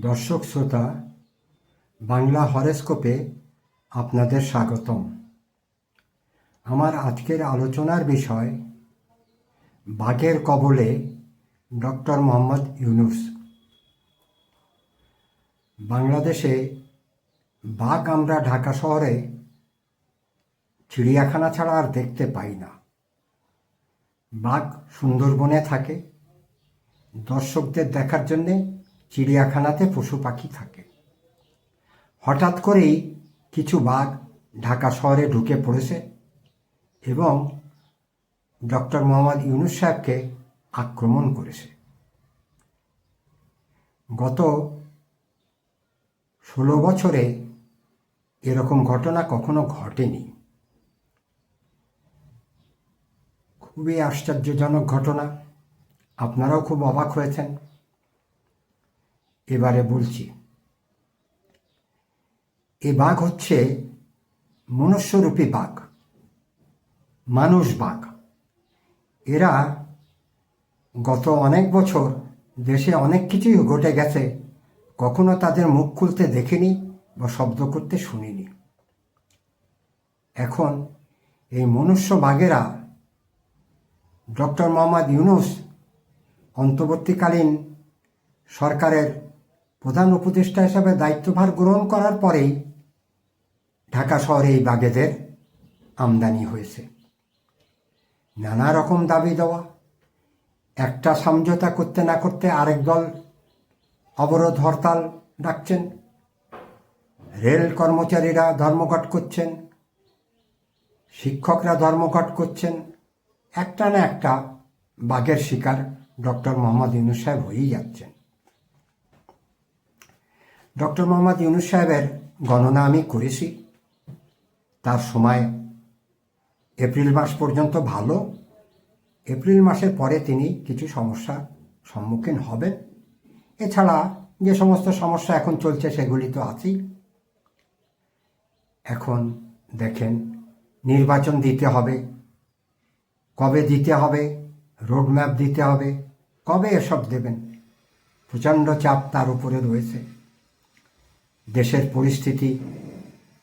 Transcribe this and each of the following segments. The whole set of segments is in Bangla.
দর্শক শ্রোতা, বাংলা হরেস্কোপে আপনাদের স্বাগতম। আমার আজকের আলোচনার বিষয়, বাঘের কবলে ডক্টর মোহাম্মদ ইউনুস। বাংলাদেশে বাঘ আমরা ঢাকা শহরে, চিড়িয়াখানা ছাড়া আর দেখতে পাই না। বাঘ সুন্দরবনে থাকে। দর্শকদের দেখার জন্যে চিড়িয়াখানাতে পশু পাখি থাকে। হঠাৎ করেই কিছু বাঘ ঢাকা শহরে ঢুকে পড়েছে এবং ডক্টর মোহাম্মদ ইউনুস সাহেবকে আক্রমণ করেছে। গত ষোলো বছরে এরকম ঘটনা কখনো ঘটেনি। খুবই আশ্চর্যজনক ঘটনা। আপনারাও খুব অবাক হয়েছেন। এবারে বলছি। এ বাঘ হচ্ছে মনুষ্যরূপী বাঘ, মানুষ বাঘ। এরা গত অনেক বছর দেশে অনেক কিছুই ঘটে গেছে, কখনো তাদের মুখ খুলতে দেখিনি বা শব্দ করতে শুনিনি। এখন এই মনুষ্য বাঘেরা ডক্টর মোহাম্মদ ইউনুস অন্তর্বর্তীকালীন সরকারের প্রধান উপদেষ্টা হিসাবে দায়িত্বভার গ্রহণ করার পরেই ঢাকা শহরে এই বাঘেদের আমদানি হয়েছে। নানা রকম দাবি দেওয়া, একটা সমঝোতা করতে না করতে আরেক দল অবরোধ হরতাল ডাকছেন, রেল কর্মচারীরা ধর্মঘট করছেন, শিক্ষকরা ধর্মঘট করছেন, একটা না একটা বাঘের শিকার ডক্টর মোহাম্মদ ইউনুস সাহেব হয়েই যাচ্ছেন। ডক্টর মোহাম্মদ ইউনুস সাহেবের গণনা আমি করেছি। তার সময় এপ্রিল মাস পর্যন্ত ভালো। এপ্রিল মাসের পরে তিনি কিছু সমস্যা সম্মুখীন হবেন। এছাড়া যে সমস্ত সমস্যা এখন চলছে সেগুলি তো আছেই। এখন দেখেন নির্বাচন দিতে হবে। কবে দিতে হবে? রোডম্যাপ দিতে হবে। কবে এসব দেবেন? প্রচণ্ড চাপ তার উপরে রয়েছে। দেশের পরিস্থিতি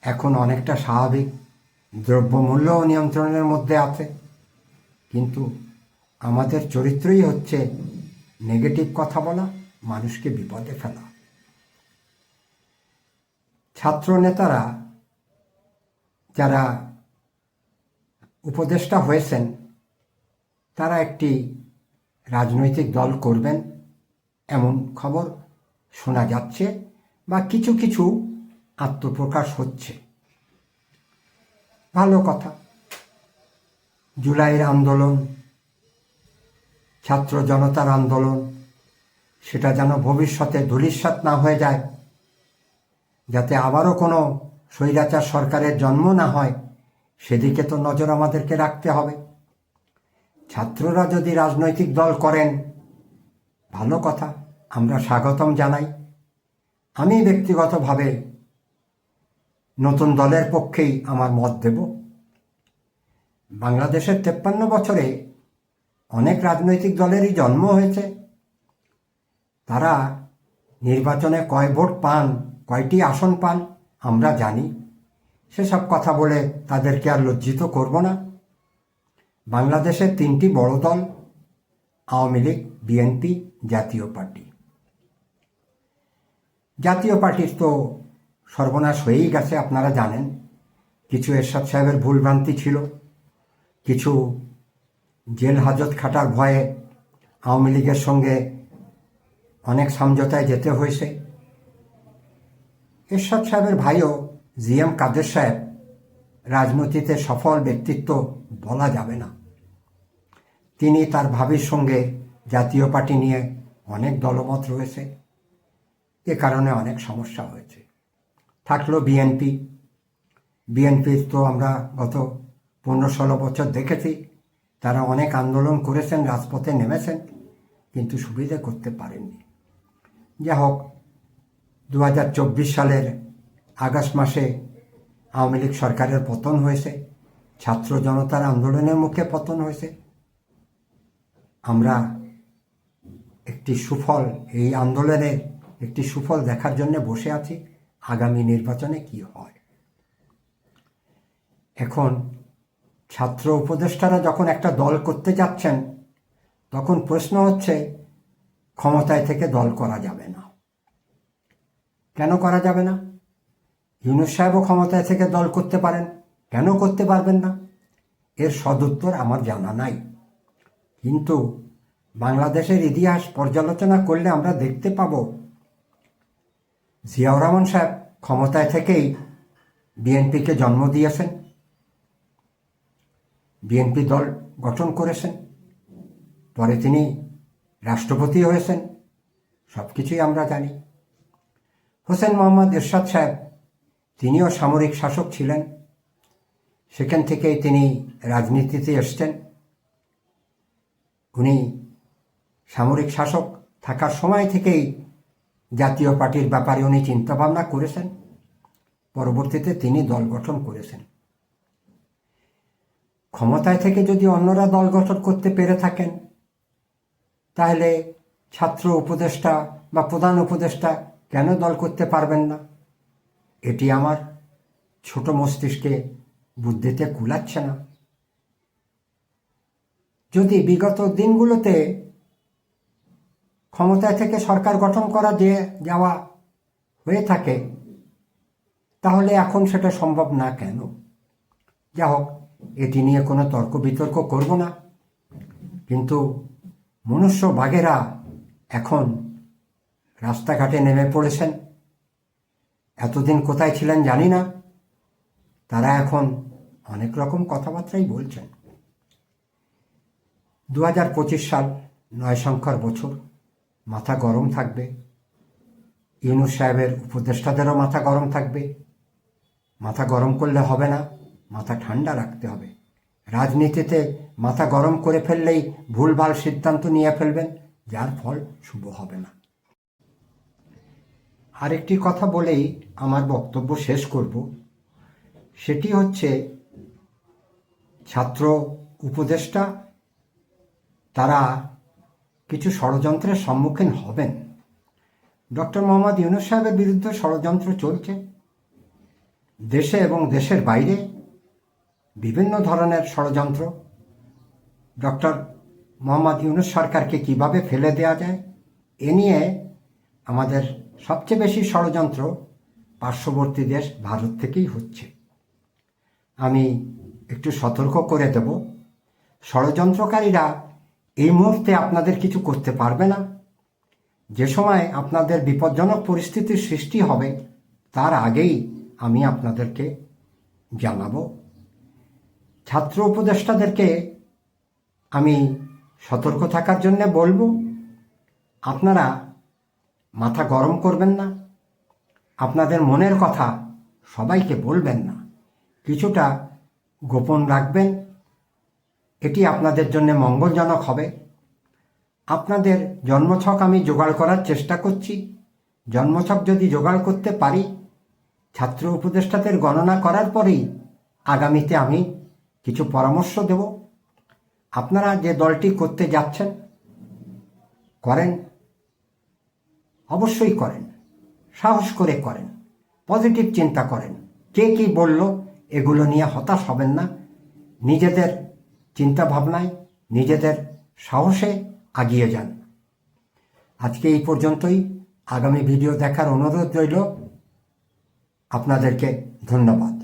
এখন অনেকটা স্বাভাবিক। দ্রব্যমূল্যও নিয়ন্ত্রণের মধ্যে আছে। কিন্তু আমাদের চরিত্রই হচ্ছে নেগেটিভ কথা বলা, মানুষকে বিপদে ফেলা। ছাত্র নেতারা যারা উপদেষ্টা হয়েছেন, তারা একটি রাজনৈতিক দল করবেন, এমন খবর শোনা যাচ্ছে। বা কিছু কিছু আত্মপ্রকাশ হচ্ছে। ভালো কথা। জুলাইয়ের আন্দোলন, ছাত্র জনতার আন্দোলন, সেটা যেন ভবিষ্যতে ধূলিসাৎ না হয়ে যায়, যাতে আবারও কোনো স্বৈরাচার সরকারের জন্ম না হয়, সেদিকে তো নজর আমাদেরকে রাখতে হবে। ছাত্ররা যদি রাজনৈতিক দল করেন, ভালো কথা, আমরা স্বাগতম জানাই। আমি ব্যক্তিগতভাবে নতুন দলের পক্ষেই আমার মত দেব। বাংলাদেশের তেপ্পান্ন বছরে অনেক রাজনৈতিক দলেরই জন্ম হয়েছে। তারা নির্বাচনে কয় ভোট পান, কয়টি আসন পান, আমরা জানি। সেসব কথা বলে তাদেরকে আর লজ্জিত করব না। বাংলাদেশের তিনটি বড় দল, আওয়ামী লীগ, বিএনপি, জাতীয় পার্টি। জাতীয় পার্টির তো সর্বনাশ হয়েই গেছে, আপনারা জানেন। কিছু এরশাদ সাহেবের ভুলভ্রান্তি ছিল, কিছু জেল হাজত খাটার ভয়ে আওয়ামী লীগের সঙ্গে অনেক সমঝোতায় যেতে হয়েছে। এরশাদ সাহেবের ভাইও জি এম কাদের সাহেব, রাজনীতিতে সফল ব্যক্তিত্ব বলা যাবে না। তিনি তার ভাবির সঙ্গে জাতীয় পার্টি নিয়ে অনেক দলমত রয়েছে। এ কারণে অনেক সমস্যা হয়েছে। থাকল বিএনপি বিএনপির তো আমরা গত পনেরো ষোলো বছর দেখেছি। তারা অনেক আন্দোলন করেছেন, রাজপথে নেমেছেন, কিন্তু সুবিধা করতে পারেননি। যা হোক দু হাজার চব্বিশ সালের আগস্ট মাসে আওয়ামী লীগ সরকারের পতন হয়েছে। ছাত্র জনতার আন্দোলনের মুখে পতন হয়েছে। আমরা একটি সুফল এই আন্দোলনের একটি সুফল দেখার জন্য বসে আছি, আগামী নির্বাচনে কি হয়? এখন ছাত্র উপদেষ্টারা যখন একটা দল করতে যাচ্ছেন, তখন প্রশ্ন হচ্ছে, ক্ষমতায় থেকে দল করা যাবে না। কেন করা যাবে না? ইউনুস সাহেবও ক্ষমতায় থেকে দল করতে পারেন, কেন করতে পারবেন না? এর সদুত্তর আমার জানা নাই। কিন্তু বাংলাদেশের ইতিহাস পর্যালোচনা করলে আমরা দেখতে পাব জিয়াউর রহমান সাহেব ক্ষমতায় থেকেই বিএনপিকে জন্ম দিয়েছেন, বিএনপি দল গঠন করেছেন, পরে তিনি রাষ্ট্রপতি হয়েছেন সব কিছুই আমরা জানি। হোসেন মোহাম্মদ এরশাদ সাহেব তিনিও সামরিক শাসক ছিলেন, সেখান থেকেই তিনি রাজনীতিতে এসছেন। উনি সামরিক শাসক থাকার সময় থেকেই জাতীয় পার্টির ব্যাপারে উনি চিন্তাভাবনা করেছেন। পরবর্তীতে তিনি দল গঠন করেছেন। ক্ষমতায় থেকে যদি অন্যরা দল গঠন করতে পেরে থাকেন, তাহলে ছাত্র উপদেষ্টা বা প্রধান উপদেষ্টা কেন দল করতে পারবেন না? এটি আমার ছোট মস্তিষ্কে বুদ্ধিতে কুলাচ্ছে না। যদি বিগত দিনগুলোতে ক্ষমতায় থেকে সরকার গঠন করা যে যাওয়া হয়ে থাকে, তাহলে এখন সেটা সম্ভব না কেন? যা হোক, এটি নিয়ে কোনো তর্ক বিতর্ক করব না। কিন্তু মনুষ্য বাঘেরা এখন রাস্তাঘাটে নেমে পড়েছেন। এতদিন কোথায় ছিলেন জানি না। তারা এখন অনেক রকম কথাবার্তাই বলছেন। দু হাজার পঁচিশ সাল নয় সংখ্যার বছর। মাথা গরম থাকবে। ইউনুস সাহেবের উপদেষ্টাদেরও মাথা গরম থাকবে। মাথা গরম করলে হবে না, মাথা ঠান্ডা রাখতে হবে। রাজনীতিতে মাথা গরম করে ফেললেই ভুলভাল সিদ্ধান্ত নিয়ে ফেলবেন, যার ফল শুভ হবে না। আরেকটি কথা বলেই আমার বক্তব্য শেষ করব। সেটি হচ্ছে, ছাত্র উপদেষ্টা, তারা কিছু ষড়যন্ত্রের সম্মুখীন হবেন। ডক্টর মোহাম্মদ ইউনুস সাহেবের বিরুদ্ধে ষড়যন্ত্র চলছে। দেশে এবং দেশের বাইরে বিভিন্ন ধরনের ষড়যন্ত্র। ডক্টর মোহাম্মদ ইউনুস সরকারকে কীভাবে ফেলে দেওয়া যায়, এ নিয়ে আমাদের সবচেয়ে বেশি ষড়যন্ত্র পার্শ্ববর্তী দেশ ভারত থেকেই হচ্ছে। আমি একটু সতর্ক করে দেব। ষড়যন্ত্রকারীরা এই মুহূর্তে আপনাদের কিছু করতে পারবে না। যে সময় আপনাদের বিপজ্জনক পরিস্থিতির সৃষ্টি হবে, তার আগেই আমি আপনাদেরকে জানাব। ছাত্র উপদেষ্টাদেরকে আমি সতর্ক থাকার জন্য বলব, আপনারা মাথা গরম করবেন না। আপনাদের মনের কথা সবাইকে বলবেন না। কিছুটা গোপন রাখবেন। এটি আপনাদের জন্য মঙ্গলজনক হবে। আপনাদের জন্মছক আমি জোগাড় করার চেষ্টা করছি। জন্মছক যদি জোগাড় করতে পারি, ছাত্র উপদেষ্টাদের গণনা করার পরেই আগামীতে আমি কিছু পরামর্শ দেব। আপনারা যে দলটি করতে যাচ্ছেন, করেন। অবশ্যই করেন। সাহস করে করেন। পজিটিভ চিন্তা করেন। কে কি বলল, এগুলো নিয়ে হতাশ হবেন না। নিজেদের চিন্তা ভাবনায় নিজেদের সাহসে আগিয়ে যান। আজকে এই পর্যন্তই। আগামী ভিডিও দেখার অনুরোধ রইল। আপনাদেরকে ধন্যবাদ।